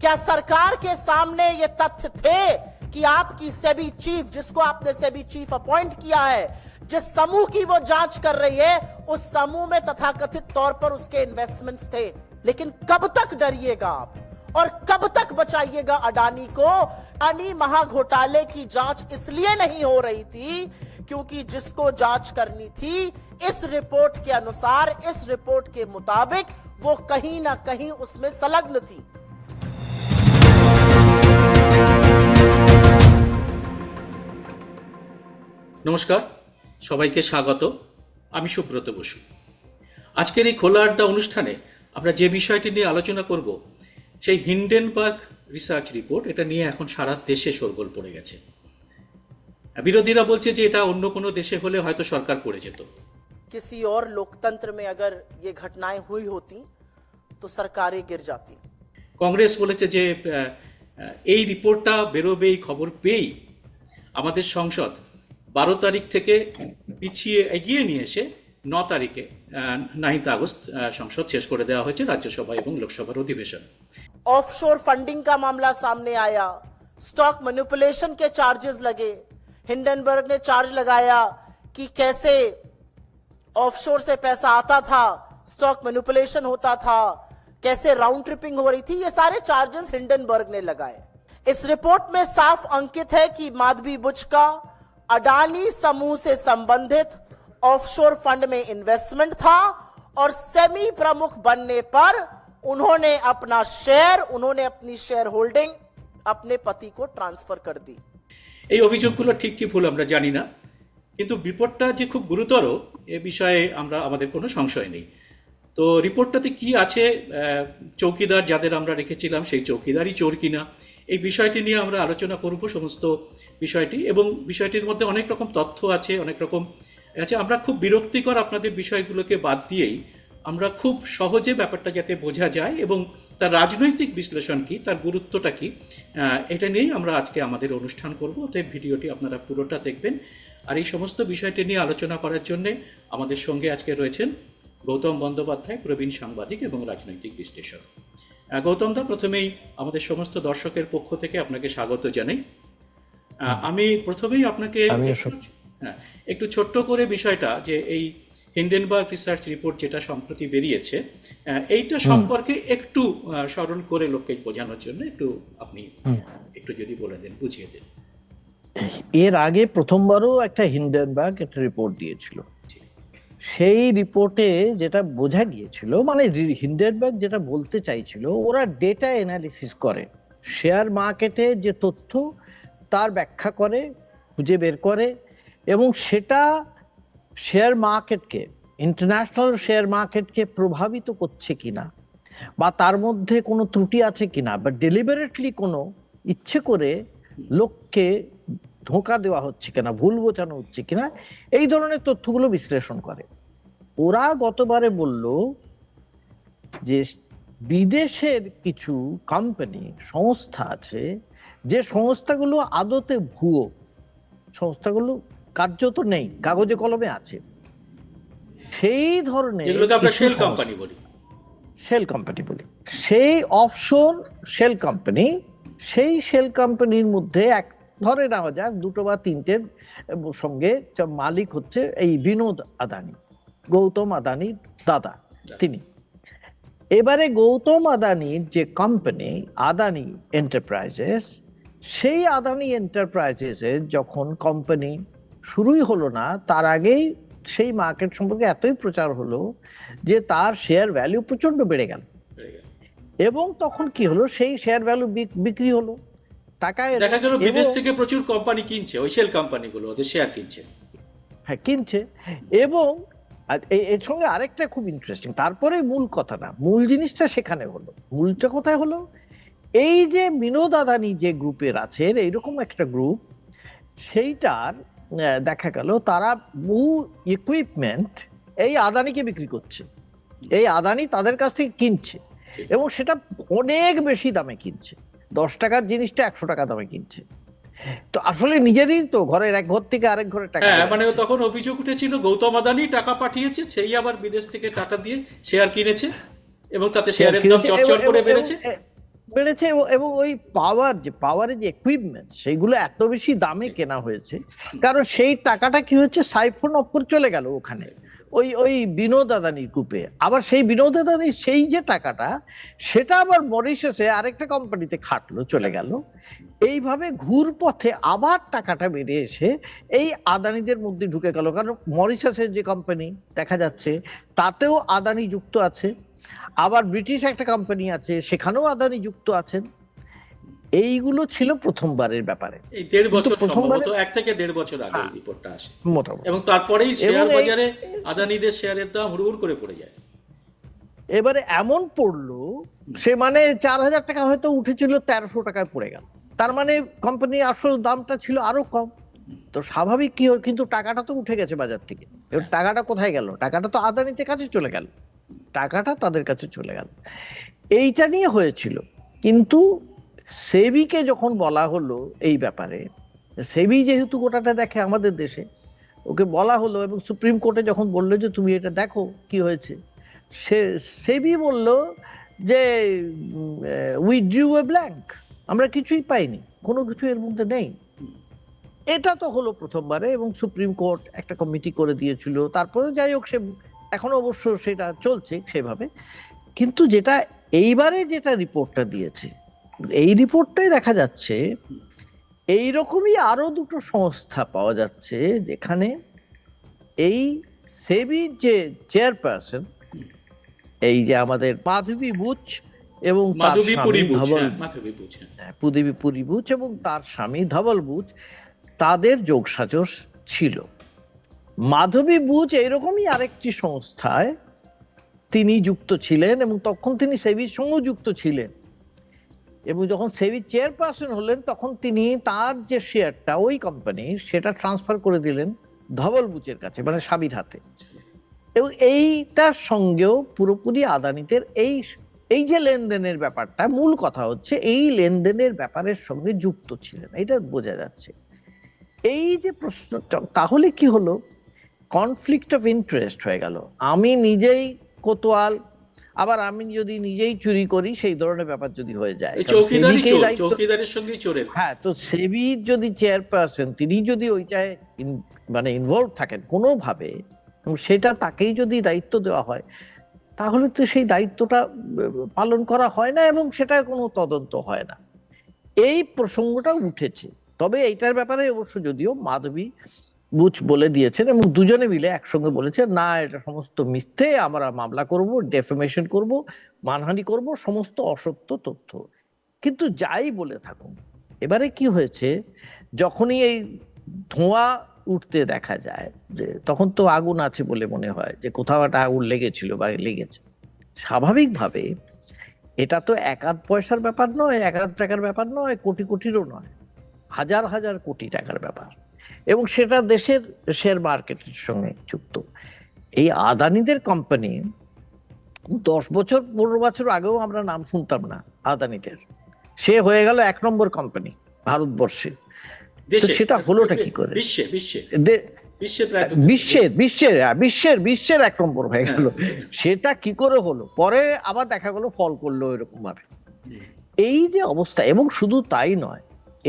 क्या सरकार के सामने ये तथ्य थे कि आपकी सेबी चीफ, जिसको आपने सेबी चीफ अपॉइंट किया है, जिस समूह की वो जाँच कर रही है, उस समूह में तथाकथित तौर पर उसके इन्वेस्टमेंट्स थे। लेकिन कब तक डरिएगा आप? और कब तक बचाइएगा अडानी को? अडानी महाघोटाले की जाँच इसलिए नहीं हो रही थी क्योंकि जिसको जाँच करनी थी, इस रिपोर्ट के अनुसार, इस रिपोर्ट के मुताबिक वो कहीं ना कहीं उसमें संलग्न थी। নমস্কার সবাইকে স্বাগত আমি সুব্রত বসু আজকের এই খোলা আড্ডা অনুষ্ঠানে আমরা যে বিষয়টি নিয়ে আলোচনা করব সেই হিন্ডেনবার্গ রিসার্চ রিপোর্ট এটা নিয়ে এখন সারা দেশে শোরগোল পড়ে গেছে বিরোধীরা বলছে যে এটা অন্য কোনো দেশে হলে হয়তো সরকার পড়ে যেত किसी और लोकतंत्र में अगर ये घटनाएं हुई होती तो सरकारें गिर जाती কংগ্রেস বলেছে যে আহ, আহ, এই রিপোর্টটা বেরোবে এই খবর পেয়েই আমাদের সংসদ বারো তারিখ থেকে পিছিয়ে এগিয়ে নিয়ে এসে ন তারিখে নাইন্থ আগস্ট আহ, সংসদ শেষ করে দেওয়া হয়েছে রাজ্যসভা এবং লোকসভার অধিবেশন ऑफशोर फंडिंग का मामला सामने आया स्टॉक मैनिपुलेशन के चार्जेस लगे हिंडनबर्ग ने चार्ज लगाया कि कैसे ऑफशोर से पैसा आता था स्टॉक मैनिपुलेशन होता था कैसे राउंड ट्रिपिंग हो रही थी ये सारे चार्जेस हिंडनबर्ग ने लगाए इस रिपोर्ट में साफ अंकित है कि माधवी बुच का अडानी समूह से संबंधित ऑफशोर फंड में इन्वेस्टमेंट था और सेमी प्रमुख बनने पर उन्होंने अपना शेयर उन्होंने अपनी शेयर होल्डिंग अपने पति को ट्रांसफर कर दी এই অভিযোগগুলো ঠিক কি ভুল আমরা জানি না কিন্তু রিপোর্টটা যে খুব গুরুতর এ বিষয়ে আমরা আমাদের কোনো সংশয় নেই তো রিপোর্টটাতে কি আছে? চৌকিদার যাদের আমরা রেখেছিলাম সেই চৌকিদারই চোর কিনা? এই বিষয়টি নিয়ে আমরা আলোচনা করব সমস্ত বিষয়টি এবং বিষয়টির মধ্যে অনেক রকম তথ্য আছে, অনেক রকম আছে। আমরা খুব বিরক্তিকর আপনাদের বিষয়গুলোকে বাদ দিয়েই আমরা খুব সহজে ব্যাপারটা যাতে বোঝা যায় এবং তার রাজনৈতিক বিশ্লেষণ কি, তার গুরুত্বটা কি এটা নিয়েই আমরা আজকে আমাদের অনুষ্ঠান করব। অতএব ভিডিওটি আপনারা পুরোটা দেখবেন। আর এই সমস্ত বিষয়টি নিয়ে আলোচনা করার জন্যে আমাদের সঙ্গে আজকে রয়েছেন গৌতম বন্দ্যোপাধ্যায় প্রবীণ সাংবাদিক এবং রাজনৈতিক বিশ্লেষক। গৌতম দা প্রথমেই আমাদের সমস্ত দর্শকের পক্ষ থেকে আপনাকে স্বাগত জানাই। আমি প্রথমেই আপনাকে একটু- হ্যাঁ ছোট্ট করে বিষয়টা যে এই হিন্ডেনবার্গ রিসার্চ রিপোর্ট যেটা সম্প্রতি বেরিয়েছে এইটা সম্পর্কে একটু স্মরণ করে লোককে বোঝানোর জন্য একটু আপনি একটু যদি বলে দেন বুঝিয়ে দেন। এর আগে প্রথমবারও একটা হিন্ডেনবার্গ একটা রিপোর্ট দিয়েছিল। সেই রিপোর্টে যেটা বোঝা গিয়েছিল মানে হিন্ডেনবার্গ যেটা বলতে চাইছিল, ওরা ডেটা অ্যানালিসিস করে। শেয়ার মার্কেটে যে তথ্য, তার ব্যাখ্যা করে, খুঁজে বের করে এবং সেটা শেয়ার মার্কেটকে ইন্টারন্যাশনাল শেয়ার মার্কেটকে প্রভাবিত করছে কিনা বা তার মধ্যে কোনো ত্রুটি আছে কিনা বা ডেলিবারেটলি কোনো ইচ্ছে করে লোককে ধোঁকা দেওয়া হচ্ছে কিনা ভুল বোঝানো হচ্ছে কিনা এই ধরনের তথ্যগুলো বিশ্লেষণ করে। ওরা গতবারে বলল যে বিদেশের কিছু কোম্পানি সংস্থা আছে যে সংস্থাগুলো আদতে ভুয়ো সংস্থাগুলো কার্যত নেই কাগজে কলমে আছে। সেই ধরনের শেল কোম্পানি বলি। শেল কোম্পানি বলি। সেই অফশোর শেল কোম্পানি সেই শেল কোম্পানির মধ্যে এক ধরে নেওয়া যাক দুটো বা তিনটের সঙ্গে মালিক হচ্ছে এই বিনোদ আদানি গৌতম আদানির দাদা তিনি। এবারে গৌতম আদানির যে কোম্পানি আদানি এন্টারপ্রাইজেস সেই আদানি এন্টারপ্রাইজেসের যখন কোম্পানি শুরুই হলো না তার আগেই সেই মার্কেট সম্পর্কে এতই প্রচার হলো যে তার শেয়ার ভ্যালু প্রচণ্ড বেড়ে গেল। এবং তখন কি হলো? সেই শেয়ার ভ্যালু বিক্রি হলো। টাকা দেখা গেল বিদেশ থেকে প্রচুর কোম্পানি কিনছে ওই শেল কোম্পানিগুলো ওদের শেয়ার কিনছে। হ্যাঁ কিনছে। এবং এর সঙ্গে আরেকটা খুব ইন্টারেস্টিং তারপরে মূল কথাটা মূল জিনিসটা সেখানে হলো। মূলটা কোথায় হলো? এই যে বিনোদ আদানি যে গ্রুপের আছে এইরকম একটা গ্রুপ সেইটার দেখা গেল তারা বহু ইকুইপমেন্ট এই আদানিকে বিক্রি করছে। এই আদানি তাদের কাছ থেকে কিনছে। এবং সেটা অনেক বেশি দামে কিনছে। দশ টাকার জিনিসটা একশো টাকা দামে কিনছে। তো আসলে নিজেরই তো ঘরের এক ঘর থেকে আরেক ঘরে টাকা হ্যাঁ মানে তখন অভিযোগ উঠেছিল গৌতম আদানি টাকা পাঠিয়েছে সেই আবার বিদেশ থেকে টাকা দিয়ে শেয়ার কিনেছে এবং তাতে শেয়ারের দাম চটচট করে বেড়েছে। বেড়েছে এবং- ওই পাওয়ার যে পাওয়ারের যে ইকুইপমেন্ট সেগুলো এত বেশি দামে কেনা হয়েছে। কারণ সেই টাকাটা কি হচ্ছে সাইফোন অফ করে চলে গেল ওখানে। ওই ওই বিনোদ আদানির কূপে। আবার সেই বিনোদ আদানির সেই যে টাকাটা, সেটা আবার মরিশাসে আরেকটা কোম্পানিতে খাটলো, চলে গেল। এইভাবে ঘুরপথে আবার টাকাটা বেড়ে এসে এই আদানিদের মধ্যে ঢুকে গেল। কারণ মরিশাসের যে কোম্পানি, দেখা যাচ্ছে, তাতেও আদানি যুক্ত আছে। আবার ব্রিটিশ একটা কোম্পানি আছে, সেখানেও আদানি যুক্ত আছেন। এইগুলো ছিল প্রথমবারের ব্যাপারে। এই দেড় বছর প্রথমবারে- সম্ভবত এক থেকে দেড় বছর আগে এই হ্যাঁ। রিপোর্টটা আসে। মোটামুটি। এবং তারপরেই শেয়ার বাজারে আদানিদের শেয়ারের দাম হুড়ুহুড় করে পড়ে যায়। এবারে এমন পড়ল সে মানে চার হাজার টাকা হয়তো উঠেছিল তেরোশো টাকায় পড়ে গেল। তার মানে কোম্পানির আসল দামটা ছিল আরও কম। তো স্বাভাবিক কি হয় কিন্তু টাকাটা তো উঠে গেছে বাজার থেকে। এবার টাকাটা কোথায় গেল? টাকাটা তো আদানিতে কাছে চলে গেল। টাকাটা তাদের কাছে চলে গেল। এইটা নিয়ে হয়েছিল। কিন্তু সেবিকে যখন বলা হলো এই ব্যাপারে, সেবি যেহেতু গোটাটা দেখে আমাদের দেশে, ওকে বলা হলো এবং সুপ্রিম কোর্টে যখন বলল যে তুমি এটা দেখো কি হয়েছে, সে, সেবি বলল যে উই ড্রিউ এ ব্ল্যাঙ্ক আমরা কিছুই পাইনি, কোনো কিছু এর মধ্যে নেই। এটা তো হলো প্রথমবারে এবং সুপ্রিম কোর্ট একটা কমিটি করে দিয়েছিল, তারপরে যাই হোক সে, এখন অবশ্য সেটা চলছে সেভাবে, কিন্তু যেটা এইবারে যেটা রিপোর্টটা দিয়েছে এই রিপোর্টটাই দেখা যাচ্ছে এই রকমই আরও দুটো সংস্থা পাওয়া যাচ্ছে যেখানে এই সেবি যে চেয়ারপারসন এই যে আমাদের মাধবী বুচ এবং তার স্বামী ধবল হ্যাঁ হ্যাঁ। হ্যাঁ, পুদেবী পুরী বুচ এবং তার স্বামী ধবল বুচ তাদের যোগসাজশ ছিল মাধবী বুচ এইরকমই আরেকটি সংস্থায় তিনি যুক্ত ছিলেন এবং তখন তিনি সেবির সঙ্গেও যুক্ত ছিলেন এবং যখন সেবি চেয়ারপারসন হলেন, তখন তিনি তার যে শেয়ারটা, ওই কোম্পানির সেটা ট্রান্সফার করে দিলেন ধবল বুচের কাছে মানে স্বামীর হাতে। এবং এইটার সঙ্গেও পুরোপুরি আদানিতের এই এই যে লেনদেনের ব্যাপারটা, মূল কথা হচ্ছে এই লেনদেনের ব্যাপারের সঙ্গে যুক্ত ছিলেন। এটা বোঝা যাচ্ছে। এই যে প্রশ্ন, তাহলে কি হলো? কনফ্লিক্ট অফ ইন্টারেস্ট হয়ে গেল। আমি নিজেই কোতোয়াল আবার আমি যদি নিজেই চুরি করি সেই ধরনের ব্যাপার যদি হয়ে যায়। চৌকিদারের চোরের। হ্যাঁ তো সেবির যদি চেয়ারপারসন তিনি যদি ওইটায় মানে ইনভলভ থাকেন কোনোভাবে সেটা তাকেই যদি দায়িত্ব দেওয়া হয় তাহলে তো সেই দায়িত্বটা পালন করা হয় না এবং সেটা কোনো তদন্ত হয় না। এই প্রসঙ্গটা উঠেছে। তবে এইটার ব্যাপারে অবশ্য যদিও মাধবী বুচ বলে দিয়েছেন এবং দুজনে মিলে একসঙ্গে বলেছে না, এটা সমস্ত মিথ্যে, আমরা মামলা করব ডেফেমেশন করব, মানহানি করব, সমস্ত অসত্য তথ্য। কিন্তু যাই বলে থাকুন, এবারে কি হয়েছে, যখনই এই ধোঁয়া উঠতে দেখা যায়, যে তখন তো আগুন আছে বলে মনে হয়, যে কোথাও একটা আগুন লেগেছিল বা লেগেছে, স্বাভাবিকভাবে এটা তো এক আধ পয়সার ব্যাপার নয়, এক আধ টাকার ব্যাপার নয়, কোটি কোটিরও নয়, হাজার হাজার কোটি টাকার ব্যাপার। এবং সেটা দেশের শেয়ার মার্কেটের সঙ্গে যুক্ত। এই আদানিদের কোম্পানি দশ বছর পনেরো বছর আগেও আমরা নাম শুনতাম না আদানিদের। সে হয়ে গেল এক নম্বর কোম্পানি ভারতবর্ষে। সেটা হলোটা কি করে? বিশ্বে বিশ্বে। বিশ্বের বিশ্বের হ্যাঁ, বিশ্বের বিশ্বের এক নম্বর হয়ে গেল। হ্যাঁ। সেটা কি করে হলো? পরে আবার দেখা গেলো ফল করল এরকম ভাবে। এই যে অবস্থা এবং শুধু তাই নয়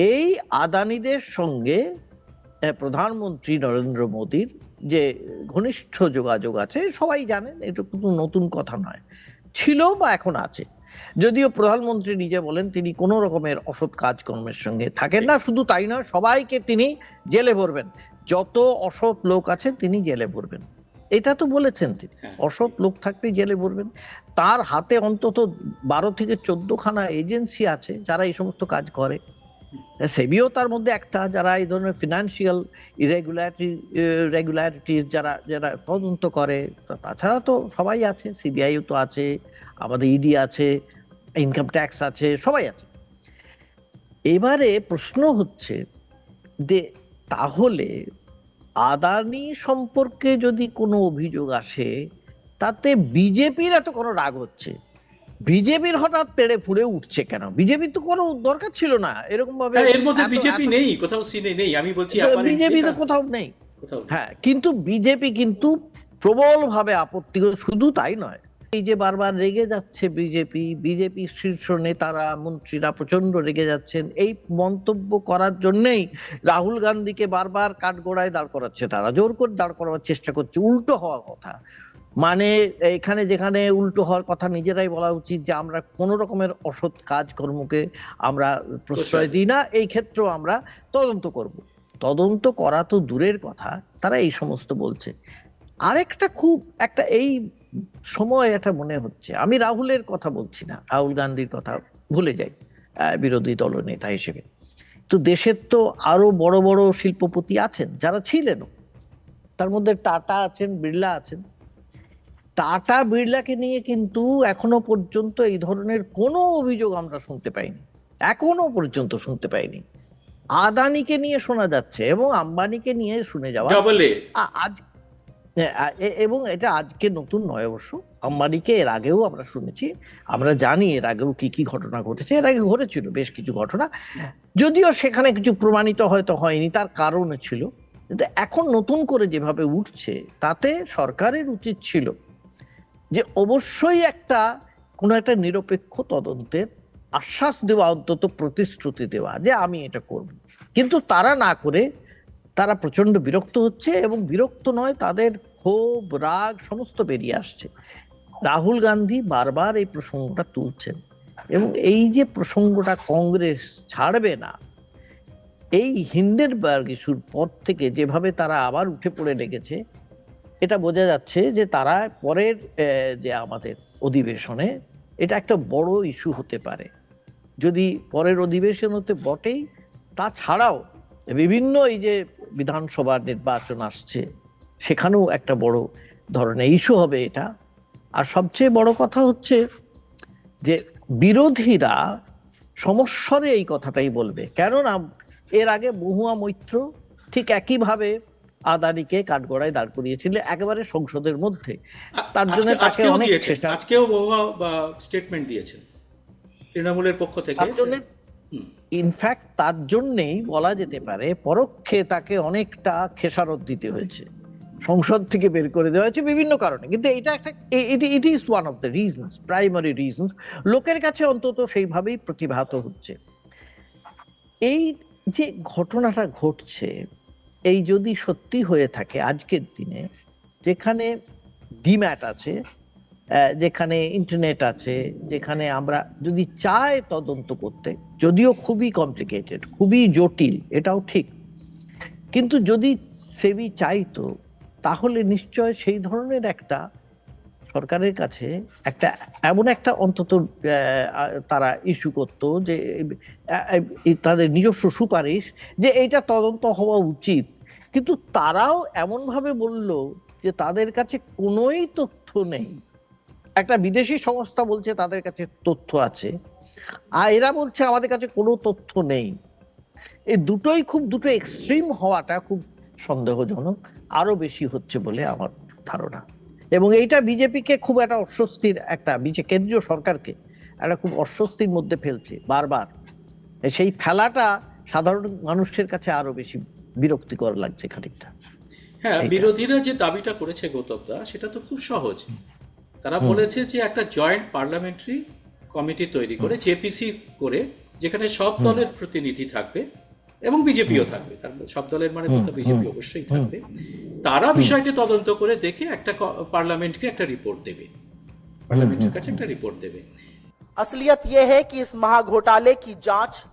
এই আদানিদের সঙ্গে প্রধানমন্ত্রী নরেন্দ্র মোদীর যে ঘনিষ্ঠ যোগাযোগ আছে সবাই জানেন এটা কিন্তু নতুন কথা নয়। ছিল বা এখন আছে। যদিও প্রধানমন্ত্রী নিজে বলেন তিনি কোনো রকমের অসৎ কাজকর্মের সঙ্গে থাকেন না শুধু তাই নয় সবাইকে তিনি জেলে ভরবেন। যত অসৎ লোক আছে তিনি জেলে ভরবেন। এটা তো বলেছেন তিনি। হ্যাঁ। অসৎ লোক থাকলে জেলে ভরবেন। তার হাতে অন্তত বারো থেকে চোদ্দ খানা এজেন্সি আছে যারা এই সমস্ত কাজ করে। সেবিও তার মধ্যে একটা, যারা এই ধরনের ফিনান্সিয়াল ইরেগুলারিটি রেগুলারিটিস যারা যারা তদন্ত করে তাছাড়া তো সবাই আছে সিবিআইও তো আছে, আমাদের ইডি আছে ইনকাম ট্যাক্স আছে, সবাই আছে। এবারে প্রশ্ন হচ্ছে যে, তাহলে আদানি সম্পর্কে যদি কোনো অভিযোগ আসে, তাতে বিজেপির এত কোনো রাগ হচ্ছে? বিজেপির হঠাৎ তেড়ে ফুড়ে উঠছে কেন? বিজেপির তো কোনো দরকার ছিল না। এরকম ভাবে হ্যাঁ, এর মধ্যে বিজেপি নেই কোথাও সিনে নেই আমি বলছি বিজেপি তো কোথাও নেই। হ্যাঁ কিন্তু বিজেপি কিন্তু প্রবল ভাবে আপত্তি শুধু তাই নয়। এই যে বারবার রেগে যাচ্ছে বিজেপি বিজেপি শীর্ষ নেতারা মন্ত্রীরা প্রচণ্ড রেগে যাচ্ছেন। এই মন্তব্য করার জন্যই রাহুল গান্ধীকে বারবার কাঠগোড়ায় দাঁড় করাচ্ছে তারা জোর করে দাঁড় করার চেষ্টা করছে। উল্টো হওয়া কথা। মানে এখানে যেখানে উল্টো হওয়ার কথা নিজেরাই বলা উচিত যে আমরা কোন রকমের অসৎ কাজকর্মকে আমরা প্রশ্রয় দিই না এই ক্ষেত্রেও আমরা তদন্ত করব। তদন্ত করা তো দূরের কথা তারা এই সমস্ত বলছে। আরেকটা খুব একটা এই সময় এটা মনে হচ্ছে আমি রাহুলের কথা বলছি না রাহুল গান্ধীর কথা ভুলে যাই বিরোধী দলনেতা হিসেবে। তো দেশের তো আরও বড় বড় শিল্পপতি আছেন যারা ছিলেনও তার মধ্যে টাটা আছেন বিড়লা আছেন টাটা বিড়লাকে নিয়ে কিন্তু এখনও পর্যন্ত এই ধরনের কোনো অভিযোগ আমরা শুনতে পাইনি। এখনও পর্যন্ত শুনতে পাইনি। আদানিকে নিয়ে শোনা যাচ্ছে এবং আম্বানিকে নিয়ে শুনে যাওয়া আজ এ- এবং এটা আজকে নতুন নয় অবশ্য। আম্বানিকে এর আগেও আমরা শুনেছি। আমরা জানি এর আগেও কি কি ঘটনা ঘটেছে। এর আগে ঘটেছিল বেশ কিছু ঘটনা। যদিও সেখানে কিছু প্রমাণিত হয়তো হয়নি তার কারণ ছিল। কিন্তু এখন নতুন করে যেভাবে উঠছে তাতে সরকারের উচিত ছিল যে অবশ্যই একটা কোনো একটা নিরপেক্ষ তদন্তের আশ্বাস দেওয়া, অন্তত প্রতিশ্রুতি দেওয়া যে আমি এটা করব। কিন্তু তারা না করে তারা প্রচণ্ড বিরক্ত হচ্ছে এবং বিরক্ত নয়, তাদের ক্ষোভ, রাগ সমস্ত বেরিয়ে আসছে। রাহুল গান্ধী বারবার এই প্রসঙ্গটা তুলছেন এবং এই যে প্রসঙ্গটা কংগ্রেস ছাড়বে না, এই হিন্ডেনবার্গ ইস্যুর পর থেকে যেভাবে তারা আবার উঠে পড়ে লেগেছে এটা বোঝা যাচ্ছে যে তারা পরের যে আমাদের অধিবেশনে এটা একটা বড় ইস্যু হতে পারে। যদি পরের অধিবেশন হতে বটেই, তাছাড়াও বিভিন্ন এই যে বিধানসভা নির্বাচন আসছে, সেখানেও একটা বড় ধরনের ইস্যু হবে এটা। আর সবচেয়ে বড় কথা হচ্ছে যে বিরোধীরা সমস্বরে এই কথাটাই বলবে। কেননা এর আগে মহুয়া মৈত্র ঠিক একইভাবে আদানিকে কাঠগড়ায় দাঁড় করিয়েছিল একেবারে সংসদের মধ্যে। তার জন্য তাকে অনেক চেষ্টা- আজকেও মহুয়া স্টেটমেন্ট দিয়েছেন। তৃণমূলের পক্ষ থেকে। তার জন্য ইনফ্যাক্ট তার জন্যেই বলা যেতে পারে পরোক্ষে তাকে অনেকটা খেসারত দিতে হয়েছে। সংসদ থেকে বের করে দেওয়া হয়েছে বিভিন্ন কারণে। কিন্তু এটা একটা it is one of the reasons primary reasons লোকের কাছে অন্তত সেইভাবেই প্রতিভাত হচ্ছে। এই যে ঘটনাটা ঘটছে এই যদি সত্যি হয়ে থাকে, আজকের দিনে যেখানে ডিম্যাট আছে যেখানে ইন্টারনেট আছে, যেখানে আমরা যদি চাই তদন্ত করতে, যদিও খুবই কমপ্লিকেটেড খুবই জটিল, এটাও ঠিক। কিন্তু যদি সেবি চাইতো, তাহলে নিশ্চয় সেই ধরনের একটা সরকারের কাছে একটা, এমন একটা অন্তত তারা ইস্যু করতো যে তাদের নিজস্ব সুপারিশ যে এইটা তদন্ত হওয়া উচিত। কিন্তু তারাও এমন ভাবে বলল যে তাদের কাছে কোনোই তথ্য নেই। একটা বিদেশি সংস্থা বলছে তাদের কাছে তথ্য আছে। আর এরা বলছে আমাদের কাছে কোনো তথ্য নেই। এই দুটোই খুব, দুটো এক্সট্রিম হওয়াটা খুব সন্দেহজনক আরও বেশি হচ্ছে বলে আমার ধারণা। এবং এইটা বিজেপিকে খুব একটা অস্বস্তির একটা, বিজে, কেন্দ্রীয় সরকারকে একটা খুব অস্বস্তির মধ্যে ফেলছে বারবার। সেই ফেলাটা সাধারণ মানুষের কাছে আরও বেশি বিরক্তিকর লাগছে খানিকটা। হ্যাঁ বিরোধীরা যে দাবিটা করেছে গৌতম দা সেটা তো খুব সহজ। তারা বলেছে যে একটা জয়েন্ট পার্লামেন্টারি কমিটি তৈরি করে জেপিসি করে যেখানে সব দলের প্রতিনিধি থাকবে এবং বিজেপিও থাকবে। তার সব দলের মানে তো বিজেপি অবশ্যই থাকবে। তারা বিষয়টি তদন্ত করে দেখে একটা পার্লামেন্টকে একটা রিপোর্ট দেবে। পার্লামেন্টের কাছে একটা রিপোর্ট দেবে। असलियत यह है कि इस महाघोटाले की जांच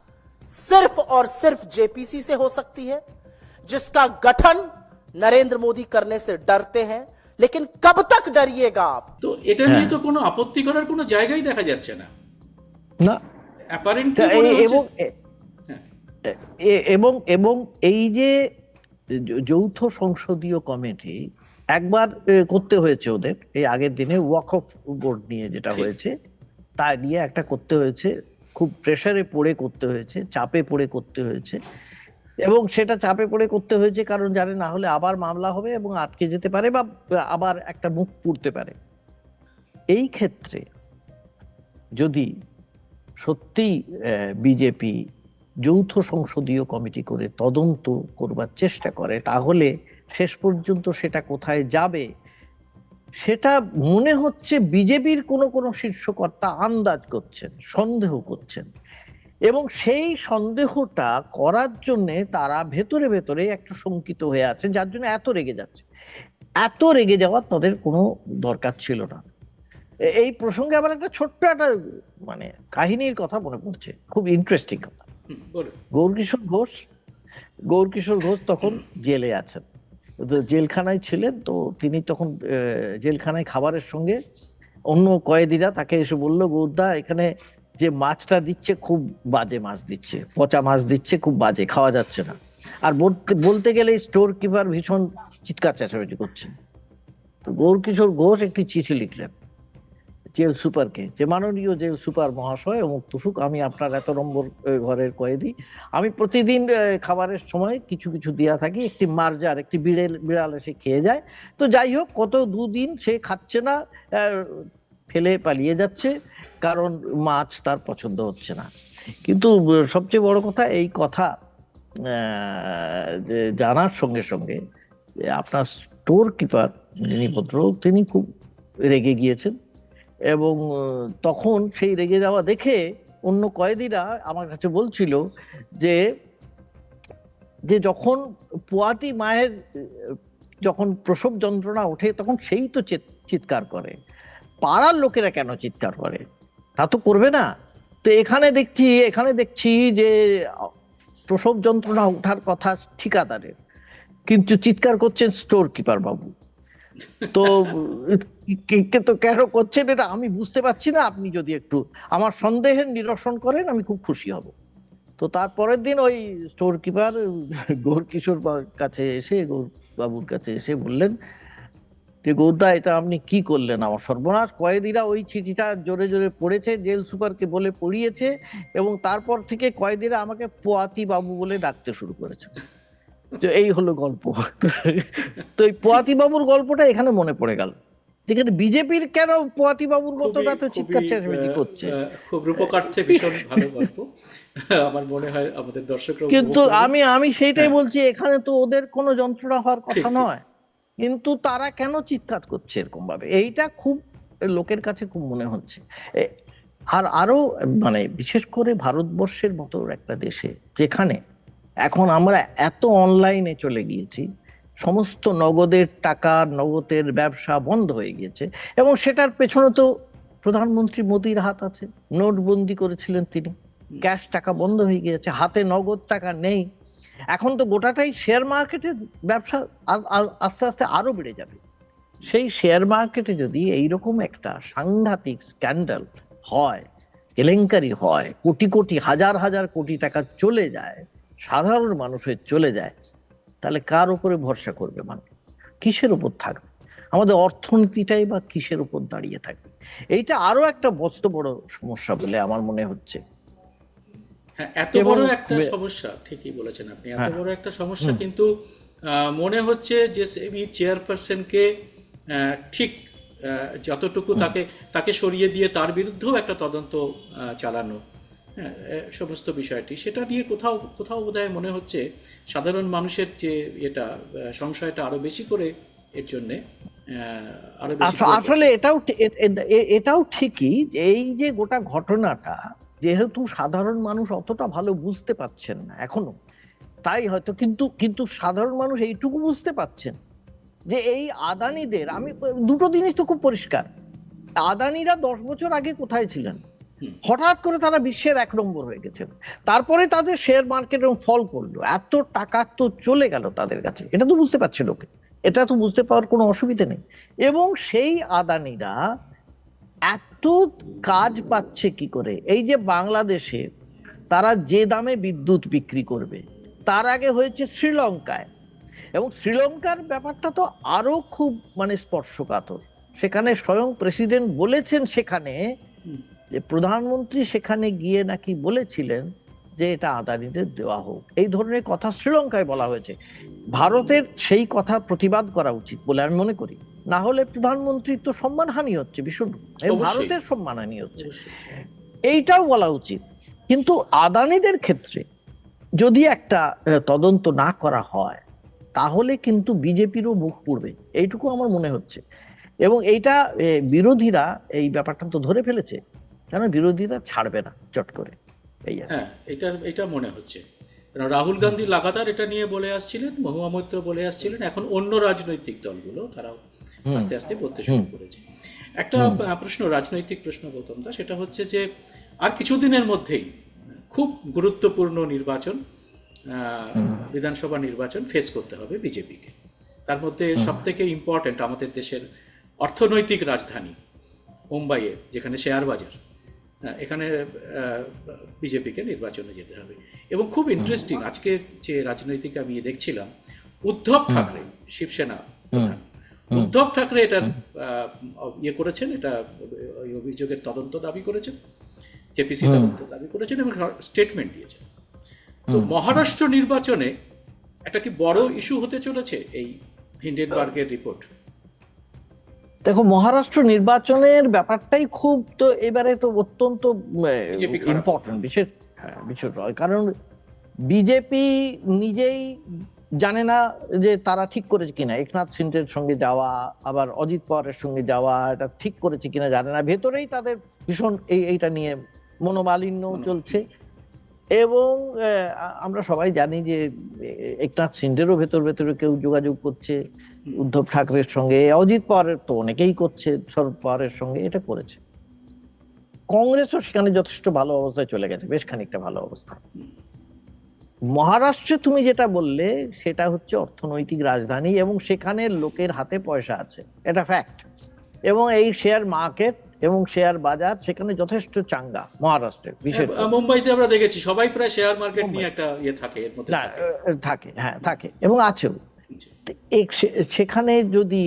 सिर्फ और सिर्फ जेपीसी से हो सकती है जिसका गठन नरेंद्र मोदी करने से डरते हैं लेकिन कब तक डरिएगा आप তো এটা নিয়ে তো কোনো আপত্তি করার কোনো জায়গাই দেখা যাচ্ছে না না অ্যাপারেন্টলি তা মনে এ- হচ্ছে এবং এ- হ্যাঁ। এ- এবং এবং এই যে য- যৌথ সংসদীয় কমিটি একবার এ, করতে হয়েছে ওদের এই আগের দিনে ওয়াক অফ বোর্ড নিয়ে যেটা ঠিক। হয়েছে তা নিয়ে একটা করতে হয়েছে। খুব প্রেশারে পড়ে করতে হয়েছে, চাপে পড়ে করতে হয়েছে। এবং সেটা চাপে পড়ে করতে হয়েছে কারণ জানে না হলে আবার মামলা হবে এবং আটকে যেতে পারে বা আবার একটা মুখ পুড়তে পারে। এই ক্ষেত্রে যদি সত্যি বিজেপি যৌথ সংসদীয় কমিটি করে তদন্ত করবার চেষ্টা করে, তাহলে শেষ পর্যন্ত সেটা কোথায় যাবে সেটা মনে হচ্ছে বিজেপির কোনো কোনো শীর্ষকর্তা আন্দাজ করছেন সন্দেহ করছেন। এবং সেই সন্দেহটা করার জন্য তারা ভেতরে ভেতরে একটু শঙ্কিত হয়ে আছে যার জন্য এত রেগে যাচ্ছে। এত রেগে যাওয়ার তাদের কোনো দরকার ছিল না। এই প্রসঙ্গে আবার একটা ছোট্ট একটা মানে কাহিনীর কথা মনে পড়ছে। খুব ইন্টারেস্টিং কথা। গৌরকিশোর ঘোষ গৌরকিশোর ঘোষ তখন জেলে আছেন। জেলখানায় ছিলেন, তো তিনি তখন জেলখানায় খাবারের সঙ্গে অন্য কয়েদিরা তাকে এসে বলল, গৌরদা, এখানে যে মাছটা দিচ্ছে খুব বাজে মাছ দিচ্ছে, পচা মাছ দিচ্ছে খুব বাজে, খাওয়া যাচ্ছে না। আর বলতে বলতে গেলে স্টোর কিপার ভীষণ চিৎকার চেঁচামেচি করছে তো গৌরকিশোর ঘোষ একটি চিঠি লিখলেন। জেল সুপারকে, যে মাননীয় জেল সুপার মহাশয় অমুক তুসুক, আমি আপনার এত নম্বর ঘরের কয়েদি। আমি প্রতিদিন খাবারের সময় কিছু কিছু দেয়া থাকি, একটি মার্জার, একটি বিড়েল, বিড়াল এসে খেয়ে যায়। তো যাই হোক, কত দুদিন সে খাচ্ছে না ফেলে পালিয়ে যাচ্ছে, কারণ মাছ তার পছন্দ হচ্ছে না। কিন্তু সবচেয়ে বড় কথা, এই কথা যে জানার সঙ্গে সঙ্গে আপনার স্টোর কিপার যিনি ভদ্রলোক, তিনি খুব রেগে গিয়েছেন। এবং তখন সেই রেগে যাওয়া দেখে অন্য কয়েদিরা আমার কাছে বলছিল যে যে যখন পোয়াতি মায়ের, যখন প্রসব যন্ত্রণা ওঠে তখন সেই তো চিৎ- চিৎকার করে। পাড়ার লোকেরা কেন চিৎকার করে? তা তো করবে না। তো এখানে দেখছি এখানে দেখছি যে, প্রসব যন্ত্রণা ওঠার কথা ঠিকাদারের। কিন্তু চিৎকার করছেন স্টোর কিপার বাবু। তো তো কেন করছেন এটা আমি বুঝতে পারছি না। আপনি যদি একটু আমার সন্দেহের নিরসন করেন, আমি খুব খুশি হব। তো তারপরের দিন ওই স্টোর কিপার গৌর কিশোর কাছে এসে, গৌর বাবুর কাছে এসে বললেন যে, গৌরদা, এটা আপনি কি করলেন আমার সর্বনাশ? কয়েদিরা ওই চিঠিটা জোরে জোরে পড়েছে, জেল সুপারকে বলে পড়িয়েছে এবং তারপর থেকে কয়েদিরা আমাকে পোয়াতি বাবু বলে ডাকতে শুরু করেছে। তো এই হলো গল্প। তো এই পোয়াতি বাবুর গল্পটা এখানে মনে পড়ে গেল। যেখানে বিজেপির কেন পোয়াতি বাবুর মতোটা তো চিৎকার চেঁচামেচি করছে? খুব রূপকার্থে ভীষণ ভালো গল্প। আমার মনে হয় আমাদের দর্শকরা কিন্তু আমি আমি সেইটাই হ্যাঁ। বলছি এখানে তো ওদের কোনো যন্ত্রণা হওয়ার কথা নয়। কিন্তু তারা কেন চিৎকার করছে এরকম ভাবে এইটা খুব লোকের কাছে খুব মনে হচ্ছে। আর আরও মানে বিশেষ করে ভারতবর্ষের মতো একটা দেশে যেখানে এখন আমরা এত অনলাইনে চলে গিয়েছি সমস্ত নগদের টাকা নগদের ব্যবসা বন্ধ হয়ে গিয়েছে এবং সেটার পেছনে তো প্রধানমন্ত্রী মোদির হাত আছে। নোটবন্দি করেছিলেন তিনি। ক্যাশ টাকা বন্ধ হয়ে গিয়েছে হাতে নগদ টাকা নেই। এখন তো গোটাটাই শেয়ার মার্কেটের ব্যবসা আস্তে আস্তে আরও বেড়ে যাবে। সেই শেয়ার মার্কেটে যদি এইরকম একটা সাংঘাতিক স্ক্যান্ডাল হয় কেলেঙ্কারি হয় কোটি কোটি হাজার হাজার কোটি টাকা চলে যায় সাধারণ মানুষের চলে যায় তাহলে কার উপরে ভরসা করবে মানুষ? কিসের উপর থাকবে? আমাদের অর্থনীতিটাই বা কিসের উপর দাঁড়িয়ে থাকবে? এইটা আরও একটা বস্ত বড় সমস্যা বলে আমার মনে হচ্ছে। হ্যাঁ এত বড় একটা সমস্যা ঠিকই বলেছেন আপনি এত হ্যাঁ। বড় একটা সমস্যা কিন্তু আহ, মনে হচ্ছে যে সেবি চেয়ারপারসনকে আহ, ঠিক আহ, যতটুকু তাকে তাকে সরিয়ে দিয়ে তার বিরুদ্ধেও একটা তদন্ত আহ, চালানো সমস্ত বিষয়টি। সেটা নিয়ে কোথাও কোথাও বোধহয় মনে হচ্ছে সাধারণ মানুষের যে এটা সংশয়টা আরও বেশি করে এর জন্যে আসলে এটাও এটাও ঠিকই এই যে গোটা ঘটনাটা যেহেতু সাধারণ মানুষ অতটা ভালো বুঝতে পারছেন না এখনও তাই হয়তো কিন্তু কিন্তু সাধারণ মানুষ এইটুকু বুঝতে পারছেন যে এই আদানিদের আমি দুটো জিনিস তো খুব পরিষ্কার। আদানিরা দশ বছর আগে কোথায় ছিলেন। হঠাৎ করে তারা বিশ্বের এক নম্বর হয়ে গেছেন তারপরে তাদের শেয়ার মার্কেট এবং ফল করল। এত টাকা তো চলে গেল তাদের কাছে। এটা তো বুঝতে পারছে লোকে। এটা তো বুঝতে পাওয়ার কোনো অসুবিধা নেই। এবং সেই আদানিরা এত কাজ পাচ্ছে কি করে? এই যে বাংলাদেশে তারা যে দামে বিদ্যুৎ বিক্রি করবে তার আগে হয়েছে শ্রীলঙ্কায়। এবং শ্রীলঙ্কার ব্যাপারটা তো আরও খুব মানে স্পর্শকাতর। সেখানে স্বয়ং প্রেসিডেন্ট বলেছেন সেখানে। যে প্রধানমন্ত্রী সেখানে গিয়ে নাকি বলেছিলেন যে এটা আদানিদের দেওয়া হোক। এই ধরনের কথা শ্রীলঙ্কায় বলা হয়েছে। ভারতের সেই কথা প্রতিবাদ করা উচিত বলে আমি মনে করি। না হলে প্রধানমন্ত্রীর তো সম্মানহানি হচ্ছে ভীষণ। ভারতের সম্মানহানি হচ্ছে। এইটাও বলা উচিত। কিন্তু আদানিদের ক্ষেত্রে যদি একটা তদন্ত না করা হয় তাহলে কিন্তু বিজেপিরও মুখ পড়বে। এইটুকু আমার মনে হচ্ছে। এবং এইটা বিরোধীরা এই ব্যাপারটা তো ধরে ফেলেছে। কেন বিরোধীরা ছাড়বে না চট করে? এই হ্যাঁ এটা এটা মনে হচ্ছে। কারণ রাহুল গান্ধী লাগাতার এটা নিয়ে বলে আসছিলেন মহুয়া মৈত্র বলে আসছিলেন এখন অন্য রাজনৈতিক দলগুলো তারাও আস্তে আস্তে বলতে শুরু করেছে। একটা প্রশ্ন রাজনৈতিক প্রশ্ন গৌতম দা সেটা হচ্ছে যে আর কিছুদিনের মধ্যেই খুব গুরুত্বপূর্ণ নির্বাচন বিধানসভা নির্বাচন ফেস করতে হবে বিজেপিকে। তার মধ্যে সব থেকে ইম্পর্ট্যান্ট আমাদের দেশের অর্থনৈতিক রাজধানী মুম্বাইয়ে যেখানে শেয়ার বাজার এখানে বিজেপিকে নির্বাচনে যেতে হবে। এবং খুব ইন্টারেস্টিং আজকে যে রাজনৈতিক আমি দেখছিলাম উদ্ধব ঠাকরে শিবসেনা প্রধান। উদ্ধব ঠাকরে এটার ইয়ে করেছেন এটা ওই অভিযোগের তদন্ত দাবি করেছেন জেপিসি তদন্ত দাবি করেছেন এবং স্টেটমেন্ট দিয়েছেন। তো মহারাষ্ট্র নির্বাচনে একটা কি বড় ইস্যু হতে চলেছে এই হিন্ডেনবার্গের রিপোর্ট দেখো মহারাষ্ট্র নির্বাচনের ব্যাপারটাই খুব তো এবারে তো অত্যন্ত ইম্পর্টেন্ট বিশেষ হ্যাঁ বিশেষ কারণ বিজেপি নিজেই জানে না যে তারা ঠিক করেছে কিনা। একনাথ সিন্ডের সঙ্গে যাওয়া আবার অজিত পাওয়ারের সঙ্গে যাওয়া এটা ঠিক করেছে কিনা জানে না। ভেতরেই তাদের ভীষণ এই এইটা নিয়ে মনোমালিন্য চলছে। এবং আমরা সবাই জানি যে একনাথ সিন্ডেরও ভেতর ভেতরে কেউ যোগাযোগ করছে। উদ্ধব ঠাকরের সঙ্গে অজিত পাওয়ারের তো অনেকেই করছে শরদ পাওয়ারের সঙ্গে এটা করেছে। কংগ্রেসও সেখানে যথেষ্ট ভালো অবস্থায় চলে গেছে বেশ খানিকটা ভালো অবস্থা। মহারাষ্ট্রে তুমি যেটা বললে সেটা হচ্ছে অর্থনৈতিক রাজধানী এবং সেখানের লোকের হাতে পয়সা আছে এটা ফ্যাক্ট এবং এই শেয়ার মার্কেট এবং শেয়ার বাজার সেখানে যথেষ্ট চাঙ্গা মহারাষ্ট্রে বিশেষ হ্যাঁ, মুম্বাইতে আমরা দেখেছি সবাই প্রায় শেয়ার মার্কেট নিয়ে একটা ইয়ে থাকে থাকে। হ্যাঁ থাকে এবং আছেও। সেখানে যদি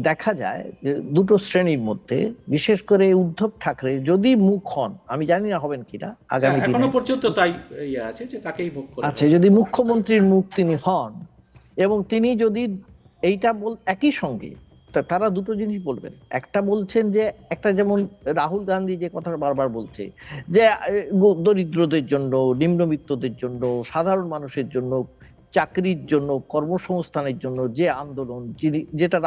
দেখা যায় যে দুটো শ্রেণির মধ্যে বিশেষ করে উদ্ধব ঠাকরে যদি মুখ হন আমি জানি না হবেন কিনা আগামী হ্যাঁ, এখনও পর্যন্ত তাই ইয়ে আছে যে তাকেই মুখ করে আছে যদি মুখ্যমন্ত্রীর মুখ তিনি হন এবং তিনি যদি এইটা বল একই সঙ্গে তা- তারা দুটো জিনিস বলবেন। একটা বলছেন যে একটা যেমন রাহুল গান্ধী যে কথাটা বারবার বলছে যে দরিদ্রদের জন্য নিম্নবিত্তদের জন্য সাধারণ মানুষের জন্য চাকরির জন্য কর্মসংস্থানের জন্য যে আন্দোলন যিনি যেটা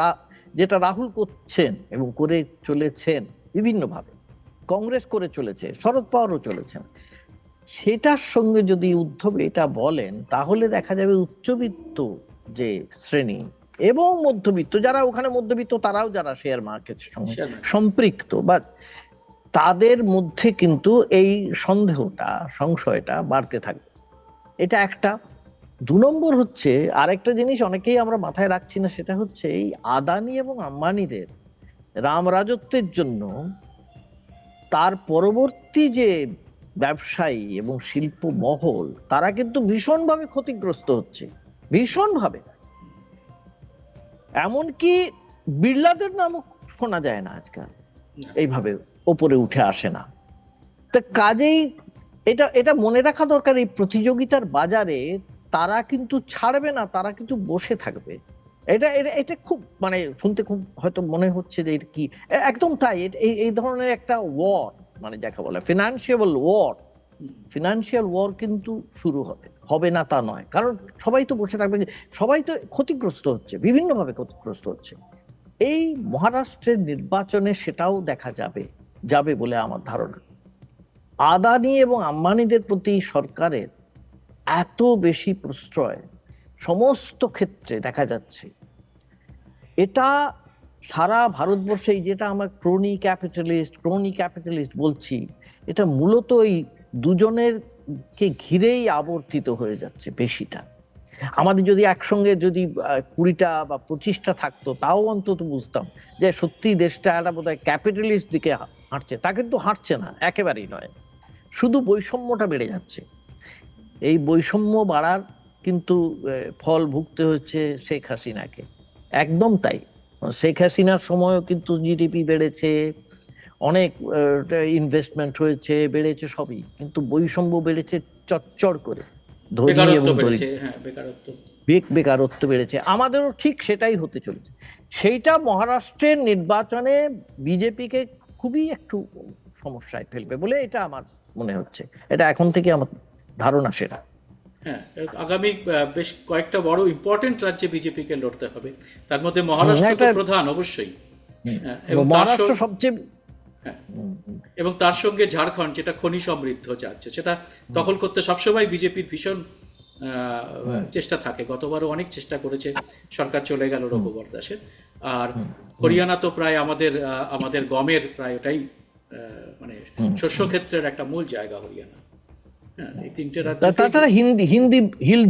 যেটা রাহুল করছেন এবং করে চলেছেন বিভিন্নভাবে কংগ্রেস করে চলেছে শরদ পাওয়ারও চলেছেন সেটার সঙ্গে যদি উদ্ধব এটা বলেন তাহলে দেখা যাবে উচ্চবিত্ত যে শ্রেণি এবং মধ্যবিত্ত যারা ওখানে মধ্যবিত্ত তারাও যারা শেয়ার মার্কেটের সঙ্গে সম্পৃক্ত বা তাদের মধ্যে কিন্তু এই সন্দেহটা সংশয়টা বাড়তে থাকবে। এটা একটা। দু নম্বর হচ্ছে, আরেকটা জিনিস অনেকেই আমরা মাথায় রাখছি না, সেটা হচ্ছে এই আদানি এবং আম্বানিদের রাম রাজত্বের জন্য তার পরবর্তী যে ব্যবসায়ী এবং শিল্প মহল, তারা কিন্তু ভীষণভাবে ক্ষতিগ্রস্ত হচ্ছে, ভীষণভাবে। এমনকি বিড়লাদের নামও শোনা যায় না আজকাল, এইভাবে ওপরে উঠে আসে না। তো কাজেই এটা এটা মনে রাখা দরকার, এই প্রতিযোগিতার বাজারে তারা কিন্তু ছাড়বে না, তারা কিন্তু বসে থাকবে। এটা এটা এটা খুব মানে শুনতে খুব হয়তো মনে হচ্ছে যে এটা কি একদম তাই এই ধরনের একটা ওয়ার মানে যাকে বলে ফিনান্সিয়াল ওয়ার ফিনান্সিয়াল ওয়ার কিন্তু শুরু হবে হবে না তা নয়। কারণ সবাই তো বসে থাকবে, সবাই তো ক্ষতিগ্রস্ত হচ্ছে, বিভিন্নভাবে ক্ষতিগ্রস্ত হচ্ছে। এই মহারাষ্ট্রের নির্বাচনে সেটাও দেখা যাবে যাবে বলে আমার ধারণা। আদানি এবং আম্বানিদের প্রতি সরকারের এত বেশি প্রশ্রয় সমস্ত ক্ষেত্রে দেখা যাচ্ছে। এটা সারা ভারতবর্ষে যেটা আমার ক্রোনি ক্যাপিটালিস্ট ক্রোনি ক্যাপিটালিস্ট বলছি, এটা মূলত এই দুজনের কে ঘিরেই আবর্তিত হয়ে যাচ্ছে বেশিটা। আমাদের যদি একসঙ্গে যদি কুড়িটা বা পঁচিশটা থাকতো, তাও অন্তত বুঝতাম যে সত্যি দেশটা একটা বোধ হয় ক্যাপিটালিস্ট দিকে হাঁটছে। তা কিন্তু হাঁটছে না, একেবারেই নয়। শুধু বৈষম্যটা বেড়ে যাচ্ছে। এই বৈষম্য বাড়ার কিন্তু ফল ভুগতে হচ্ছে শেখ হাসিনাকে। একদম তাই। শেখ হাসিনার সময়ও কিন্তু জিডিপি বেড়েছে অনেক ইনভেস্টমেন্ট হয়েছে বেড়েছে সবই। কিন্তু বৈষম্য বেড়েছে চচ্চড় করে। ধনী বেকারত্ব এবং হ্যাঁ বেকারত্ব। বেকারত্ব বেড়েছে। আমাদেরও ঠিক সেটাই হতে চলেছে। সেইটা মহারাষ্ট্রের নির্বাচনে বিজেপিকে খুবই একটু সমস্যায় ফেলবে বলে এটা আমার মনে হচ্ছে। এটা এখন থেকে আমার ধারণা সেটা। হ্যাঁ আগামী বেশ কয়েকটা বড় ইম্পর্টেন্ট রাজ্যে বিজেপিকে লড়তে হবে। তার মধ্যে মহারাষ্ট্র তো প্রধান অবশ্যই। হ্যাঁ, এবং মহারাষ্ট্র সবচেয়ে হ্যাঁ। এবং তার সঙ্গে ঝাড়খণ্ড যেটা খনি সমৃদ্ধ যাচ্ছে সেটা দখল করতে সবসময় বিজেপির ভীষণ আহ, চেষ্টা থাকে। গতবারও অনেক চেষ্টা করেছে সরকার চলে গেল রঘুবর দাসের। আর হরিয়ানা তো প্রায় আমাদের আমাদের গমের প্রায় ওটাই মানে শস্য ক্ষেত্রের একটা মূল জায়গা হরিয়ানা। তাছাড়া হিন্দি হিন্দি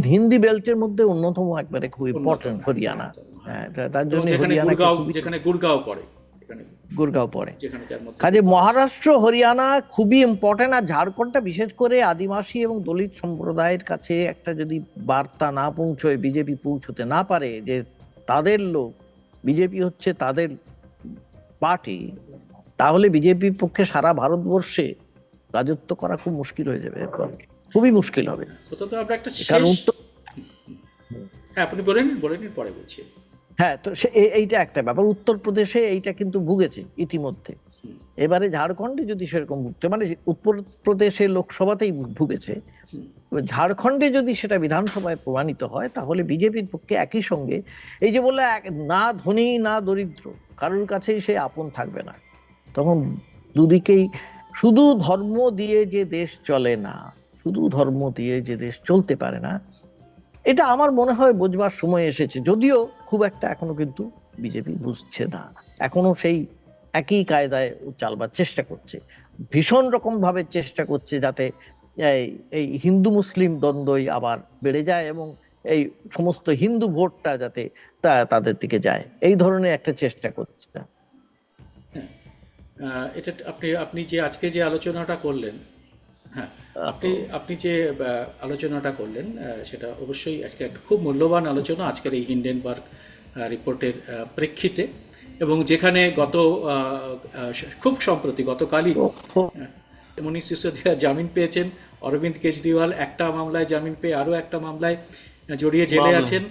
হিন্দি বেল্টের মধ্যে অন্যতম একবারে খুব ইম্পর্টেন্ট হরিয়ানা। হ্যাঁ। তার জন্য যেখানে গুরগাঁও পড়ে গুরগাঁও কাজে মহারাষ্ট্র হরিয়ানা খুবই ইম্পর্টেন্ট আর ঝাড়খণ্ডটা বিশেষ করে আদিবাসী এবং দলিত সম্প্রদায়ের কাছে একটা যদি বার্তা না পৌঁছয় বিজেপি পৌঁছতে না পারে যে তাদের লোক বিজেপি হচ্ছে তাদের পার্টি তাহলে বিজেপির পক্ষে সারা ভারতবর্ষে রাজত্ব করা খুব মুশকিল হয়ে যাবে এরপর। খুবই মুশকিল হবে প্রথমত আমরা একটা কারণ হ্যাঁ আপনি বলে নিন বলে নিন পরে বলছি হ্যাঁ তো সে এইটা একটা ব্যাপার উত্তরপ্রদেশে এইটা কিন্তু ভুগেছে ইতিমধ্যে এবারে ঝাড়খণ্ডে যদি সেরকম ভুগতে মানে উত্তরপ্রদেশে লোকসভাতেই ভুগেছে। ঝাড়খণ্ডে যদি সেটা বিধানসভায় প্রমাণিত হয় তাহলে বিজেপির পক্ষে একই সঙ্গে এই যে বললে না ধনী না দরিদ্র কারোর কাছেই সে আপন থাকবে না তখন দুদিকেই শুধু ধর্ম দিয়ে যে দেশ চলে না, শুধু ধর্ম দিয়ে যে দেশ চলতে পারে না, এটা আমার মনে হয় বোঝবার সময় এসেছে। যদিও খুব একটা এখনও কিন্তু বিজেপি বুঝছে না। এখনও সেই একই কায়দায় চালবার চেষ্টা করছে। ভীষণ রকম ভাবে চেষ্টা করছে যাতে এই- হিন্দু মুসলিম দ্বন্দ্বই আবার বেড়ে যায় এবং এই সমস্ত হিন্দু ভোটটা যাতে তাদের দিকে যায়। এই ধরনের একটা চেষ্টা করছে। এটা আপনি আপনি যে আজকে যে আলোচনাটা করলেন হ্যাঁ আপনি আপনি যে আলোচনাটা করলেন সেটা অবশ্যই আজকে একটা খুব মূল্যবান আলোচনা আজকের এই হিন্ডেনবার্গ রিপোর্টের প্রেক্ষিতে। এবং যেখানে গত খুব সম্প্রতি গতকালই মনীষ সিসোদিয়া জামিন পেয়েছেন অরবিন্দ কেজরিওয়াল একটা মামলায় জামিন পেয়ে আরও একটা মামলায় জড়িয়ে জেলে আছেন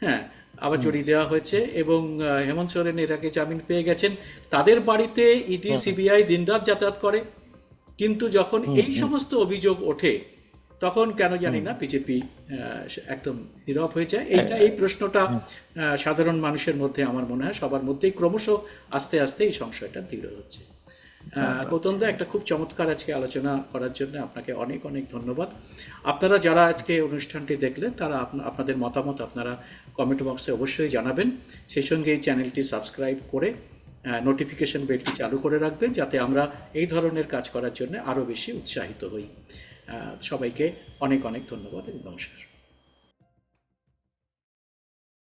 হ্যাঁ আবার জড়িয়ে দেওয়া হয়েছে এবং হেমন্ত সোরেন এর আগে জামিন পেয়ে গেছেন। তাদের বাড়িতে ইডি সিবিআই দিনরাত যাতায়াত করে। কিন্তু যখন এই সমস্ত অভিযোগ ওঠে তখন কেন জানি না বিজেপি একদম নীরব হয়ে যায়। এইটা এই প্রশ্নটা সাধারণ মানুষের মধ্যে আমার মনে হয় সবার মধ্যেই ক্রমশ আস্তে আস্তে এই সংশয়টা দৃঢ় হচ্ছে। আহ, গৌতম দা একটা খুব চমৎকার আজকে আলোচনা করার জন্য আপনাকে অনেক অনেক ধন্যবাদ। আপনারা যারা আজকে অনুষ্ঠানটি দেখলেন তারা আপনা- আপনাদের মতামত আপনারা কমেন্ট বক্সে অবশ্যই জানাবেন। সেই সঙ্গে এই চ্যানেলটি সাবস্ক্রাইব করে নোটিফিকেশন বেলটি চালু করে রাখবেন যাতে আমরা এই ধরনের কাজ করার জন্য আরও বেশি উৎসাহিত হই। সবাইকে অনেক অনেক ধন্যবাদ এবং নমস্কার।